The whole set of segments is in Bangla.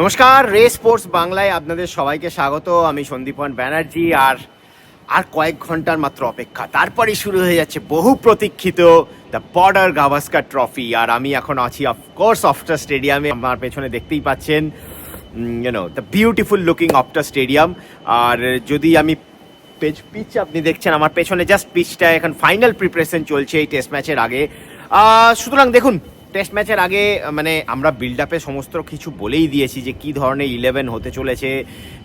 নমস্কার, রে স্পোর্টস বাংলায় আপনাদের সবাইকে স্বাগত। আমি সন্দীপন ব্যানার্জি আর আর কয়েক ঘণ্টার মাত্র অপেক্ষা। তারপরেই শুরু হয়ে যাচ্ছে বহু প্রতীক্ষিত দ্য বর্ডার গাভাস্কার ট্রফি। আর আমি এখন আছি অফকোর্স অফটার স্টেডিয়ামে আমার পেছনে দেখতেই পাচ্ছেন you know the beautiful looking Optus stadium আর যদি আমি পেজ পিচ আপনি দেখছেন, আমার পেছনে জাস্ট পিচটা এখন ফাইনাল প্রিপারেশন চলছে এই টেস্ট ম্যাচের আগে। সুতরাং দেখুন টেস্ট ম্যাচের আগে মানে আমরা বিল্ড আপে সমস্ত কিছু বলেই দিয়েছি যে কি ধরনের ইলেভেন হতে চলেছে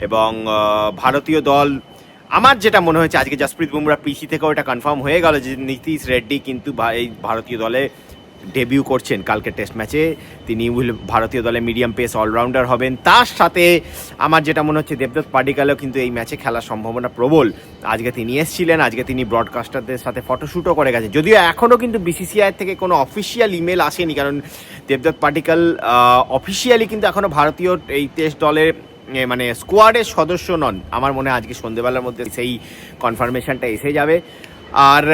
এবং ভারতীয় দল, আমার যেটা মনে হয়েছে, আজকে জাসপ্রীত বুমরা পিসি থেকেও এটা কনফার্ম হয়ে গেল যে নীতিশ রেড্ডি কিন্তু এই ভারতীয় দলে ডেবিউ করছেন কালকে টেস্ট ম্যাচে। তিনি ভারতীয় দলে মিডিয়াম পেস অলরাউন্ডার হবেন। তার সাথে আমার যেটা মনে হচ্ছে, দেবদত্ত পাডিকালও কিন্তু এই ম্যাচে খেলার সম্ভাবনা প্রবল। আজকে তিনি এসেছিলেন, আজকে তিনি ব্রডকাস্টারদের সাথে ফটোশ্যুটও করে গেছেন। যদিও এখনও কিন্তু বিসিসিআই থেকে কোনো অফিসিয়াল ইমেল আসেনি, কারণ দেবদত্ত পাটিকাল অফিসিয়ালি কিন্তু এখনও ভারতীয় এই টেস্ট দলের মানে স্কোয়াডের সদস্য নন। আমার মনে হয় আজকে সন্ধেবেলার মধ্যে সেই কনফার্মেশনটা এসে যাবে। আর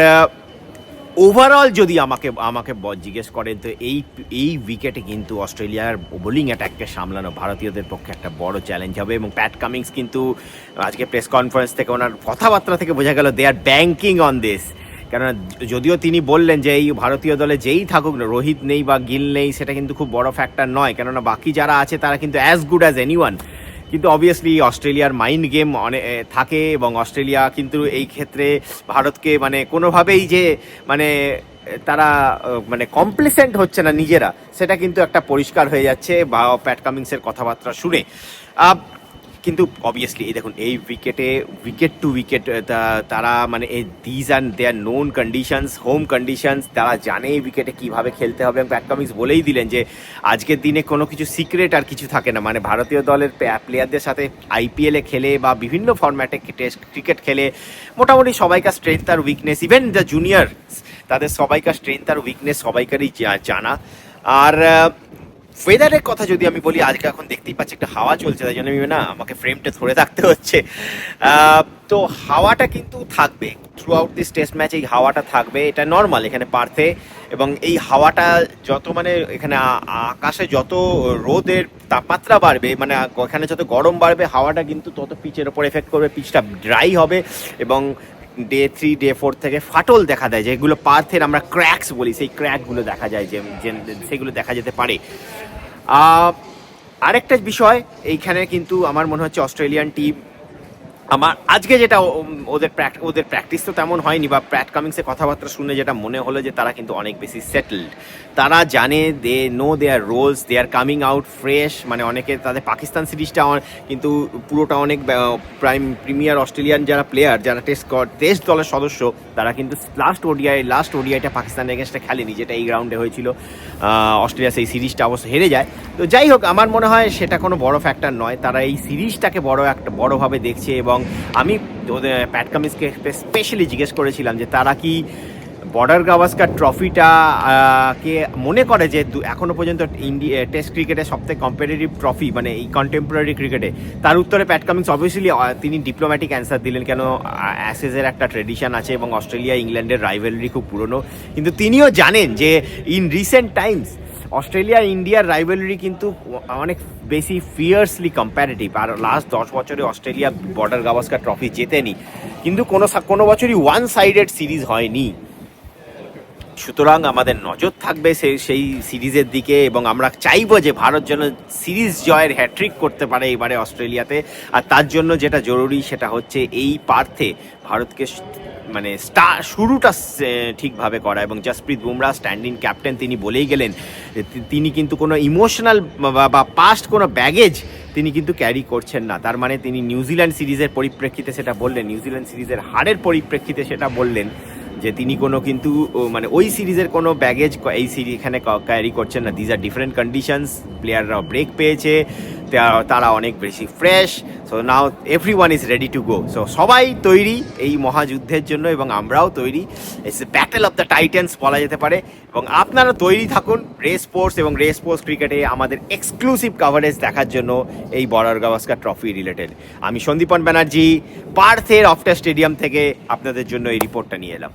ওভারঅল যদি আমাকে আমাকে জিজ্ঞেস করেন, তো এই এই উইকেটে কিন্তু অস্ট্রেলিয়ার বোলিং অ্যাটাককে সামলানো ভারতীয়দের পক্ষে একটা বড় চ্যালেঞ্জ হবে এবং প্যাট কামিংস কিন্তু আজকে প্রেস কনফারেন্স থেকে ওনার কথাবার্তা থেকে বোঝা গেল they are banking on this কেননা যদিও তিনি বললেন যে এই ভারতীয় দলে যেই থাকুক না রোহিত নেই বা গিল নেই, সেটা কিন্তু খুব বড় ফ্যাক্টর নয়। কেননা বাকি যারা আছে, তারা কিন্তু অ্যাজ গুড অ্যাজ এনিওয়ান কিন্তু অবভিয়াসলি অস্ট্রেলিয়ার মাইন্ড গেম অনেক থাকে এবং অস্ট্রেলিয়া কিন্তু এই ক্ষেত্রে ভারতকে মানে কোনোভাবেই যে মানে তারা মানে কমপ্লিসেন্ট হচ্ছে না নিজেরা, সেটা কিন্তু একটা পরিষ্কার হয়ে যাচ্ছে বা প্যাট কামিংসের কথাবার্তা শুনে। কিন্তু অবভিয়াসলি এই দেখুন, এই উইকেটে উইকেট টু উইকেট তারা মানে এই these and their known conditions home conditions তারা জানে এই উইকেটে কীভাবে খেলতে হবে। এবং প্যাট বলেই দিলেন যে, আজকের দিনে কোনো কিছু সিক্রেট আর কিছু থাকে না। মানে ভারতীয় দলের প্লেয়ারদের সাথে আইপিএলে খেলে বা বিভিন্ন ফরম্যাটে টেস্ট ক্রিকেট খেলে, মোটামুটি সবাইকার স্ট্রেংথ আর উইকনেস ইভেন দ্য জুনিয়র তাদের সবাইকার স্ট্রেংথ আর উইকনেস সবাইকারই জানা। আর ওয়েদারের কথা যদি আমি বলি, আজকে এখন দেখতেই পাচ্ছি একটা হাওয়া চলছে, তাই জন্য আমি না, আমাকে ফ্রেমটা ধরে থাকতে হচ্ছে। তো হাওয়াটা কিন্তু থাকবে। Throughout this test match এই হাওয়াটা থাকবে, এটা নর্মাল এখানে পার্থে। এবং এই হাওয়াটা যত মানে এখানে আকাশে যত রোদের তাপমাত্রা বাড়বে মানে এখানে যত গরম বাড়বে, হাওয়াটা কিন্তু তত পিচের ওপর এফেক্ট করবে, পিচটা ড্রাই হবে। এবং ডে থ্রি ডে ফোর থেকে ফাটল দেখা দেয়, যেগুলো পার্থের আমরা ক্র্যাকস বলি, সেই ক্র্যাকগুলো দেখা যায় যে, সেগুলো দেখা যেতে পারে। আরেকটা বিষয় এইখানে কিন্তু আমার মনে হচ্ছে অস্ট্রেলিয়ান টিম আমার আজকে যেটা ওদের ওদের প্র্যাকটিস তো তেমন হয়নি, বা প্যাট কামিংসের কথাবার্তা শুনে যেটা মনে হলো যে তারা কিন্তু অনেক বেশি সেটেলড তারা জানে they know their roles they are coming out fresh মানে অনেকে তাদের পাকিস্তান সিরিজটা কিন্তু পুরোটা অনেক প্রাইম প্রিমিয়ার অস্ট্রেলিয়ান যারা প্লেয়ার যারা টেস্ট টেস্ট দলের সদস্য, তারা কিন্তু লাস্ট ওডিআই লাস্ট ওডিআইটা পাকিস্তানের এগেনস্টে খেলেনি, যেটা এই গ্রাউন্ডে হয়েছিল। অস্ট্রেলিয়া সেই সিরিজটা অবশ্য হেরে যায়। তো যাই হোক, আমার মনে হয় সেটা কোনো বড় ফ্যাক্টর নয়। তারা এই সিরিজটাকে বড় একটা বড়ভাবে দেখছে এবং আমি ওদের প্যাট কামিন্সকে স্পেশালি জিজ্ঞেস করেছিলাম যে তারা কি বর্ডার গাভাস্কার ট্রফিটা কে মনে করে যে দু- এখনও পর্যন্ত ইন্ডিয়া টেস্ট ক্রিকেটে সবথেকে কম্পিটিটিভ ট্রফি মানে এই কন্টেম্পোরারি ক্রিকেটে তার উত্তরে প্যাট কামিংস অবভিয়াসলি তিনি ডিপ্লোম্যাটিক অ্যান্সার দিলেন কেন অ্যাসেসের একটা ট্রেডিশন আছে এবং অস্ট্রেলিয়া ইংল্যান্ডের রাইভেলরি খুব পুরনো। কিন্তু তিনিও জানেন যে ইন রিসেন্ট টাইমস অস্ট্রেলিয়া ইন্ডিয়ার রাইভেলরি কিন্তু অনেক বেশি ফিয়ার্সলি কম্প্যারেটিভ আর লাস্ট দশ বছরে অস্ট্রেলিয়া বর্ডার গাভাস্কার ট্রফি জেতেনি। কিন্তু কোনো কোনো বছরই ওয়ান সাইডেড সিরিজ হয়নি। সুতরাং আমাদের নজর থাকবে সেই সেই সিরিজের দিকে এবং আমরা চাইব যে ভারত যেন সিরিজ জয়ের হ্যাট্রিক করতে পারে এবারে অস্ট্রেলিয়াতে। আর তার জন্য যেটা জরুরি সেটা হচ্ছে এই পার্থে ভারতকে মানে স্টা শুরুটা ঠিকভাবে করা এবং জসপ্রীত বুমরা স্ট্যান্ডিং ক্যাপ্টেন তিনি বলেই গেলেন তিনি কিন্তু কোনো ইমোশনাল বা পাস্ট কোনো ব্যাগেজ তিনি কিন্তু ক্যারি করছেন না। তার মানে তিনি নিউজিল্যান্ড সিরিজের পরিপ্রেক্ষিতে সেটা বললেন নিউজিল্যান্ড সিরিজের হারের পরিপ্রেক্ষিতে সেটা বললেন যে তিনি কোনো কিন্তু মানে ওই সিরিজের কোনো ব্যাগেজ এই সিরিজ এখানে ক্যারি করছেন না। দিজ আর ডিফারেন্ট কন্ডিশনস প্লেয়াররাও ব্রেক পেয়েছে তারা অনেক বেশি fresh so now every one is ready to go so সবাই তৈরি এই মহাযুদ্ধের জন্য এবং আমরাও তৈরি। It's battle of the titans বলা যেতে পারে। এবং আপনারা তৈরি থাকুন রেস স্পোর্টস এবং রেস স্পোর্টস ক্রিকেটে আমাদের এক্সক্লুসিভ কাভারেজ দেখার জন্য এই বর্ডার গাভাস্কার ট্রফি রিলেটেড আমি সন্দীপন ব্যানার্জি, পার্থের অফটার স্টেডিয়াম থেকে আপনাদের জন্য এই রিপোর্টটা নিয়ে এলাম।